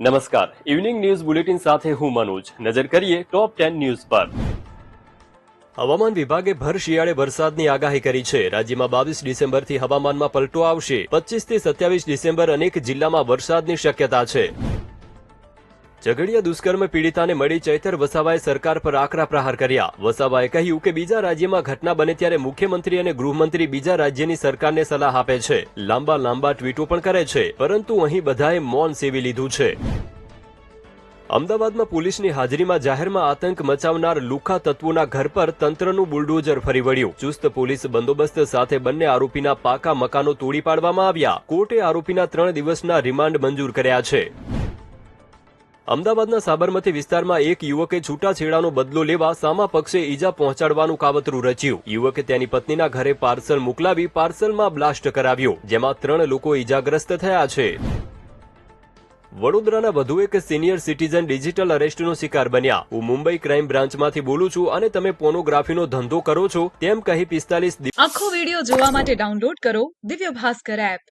નમસ્કાર. Evening news bulletin સાથે હું મનોજ. નજર કરીએ ટોપ ટેન ન્યૂઝ પર. હવામાન વિભાગે ભર શિયાળે વરસાદની આગાહી કરી છે. રાજ્યમાં બાવીસ ડિસેમ્બરથી હવામાનમાં પલટો આવશે. પચીસથી સત્યાવીસ ડિસેમ્બર અનેક જિલ્લામાં વરસાદની શક્યતા છે. ઝઘડિયા દુષ્કર્મ પીડિતાને મળી ચૈતર વસાવાએ સરકાર પર આકરા પ્રહાર કર્યા. વસાવાએ કહ્યું કે બીજા રાજ્યમાં ઘટના બને ત્યારે મુખ્યમંત્રી અને ગૃહમંત્રી બીજા રાજ્યની સરકારને સલાહ આપે છે. લાંબા લાંબા ટ્વીટો પણ કરે છે, પરંતુ અહીં બધાએ મૌન સેવી લીધું છે. અમદાવાદમાં પોલીસની હાજરીમાં જાહેરમાં આતંક મચાવનાર લુખા તત્વોના ઘર પર તંત્રનું બુલડોઝર ફરી વળ્યું. ચુસ્ત પોલીસ બંદોબસ્ત સાથે બંને આરોપીના પાકા મકાનો તોડી પાડવામાં આવ્યા. કોર્ટે આરોપીના ત્રણ દિવસના રિમાન્ડ મંજૂર કર્યા છે. અમદાવાદના સાબરમતી વિસ્તારમાં એક યુવકે છૂટાછેડાનો બદલો લેવા સામા પક્ષે ઈજા પહોંચાડવાનું કાવતરું રચ્યું. યુવકે તેની પત્નીના ઘરે પાર્સલ મોકલાવી પાર્સલમાં બ્લાસ્ટ કરાવ્યો, જેમાં ત્રણ લોકો ઈજાગ્રસ્ત થયા છે. વડોદરાના વધુ એક સિનિયર સિટીઝન ડિજિટલ અરેસ્ટનો શિકાર બન્યા. હું મુંબઈ ક્રાઇમ બ્રાન્ચમાંથી બોલું છું અને તમે પોર્નોગ્રાફીનો ધંધો કરો છો તેમ કહી પિસ્તાલીસ આખો વીડિયો જોવા માટે ડાઉનલોડ કરો દિવ્ય ભાસ્કર એપ.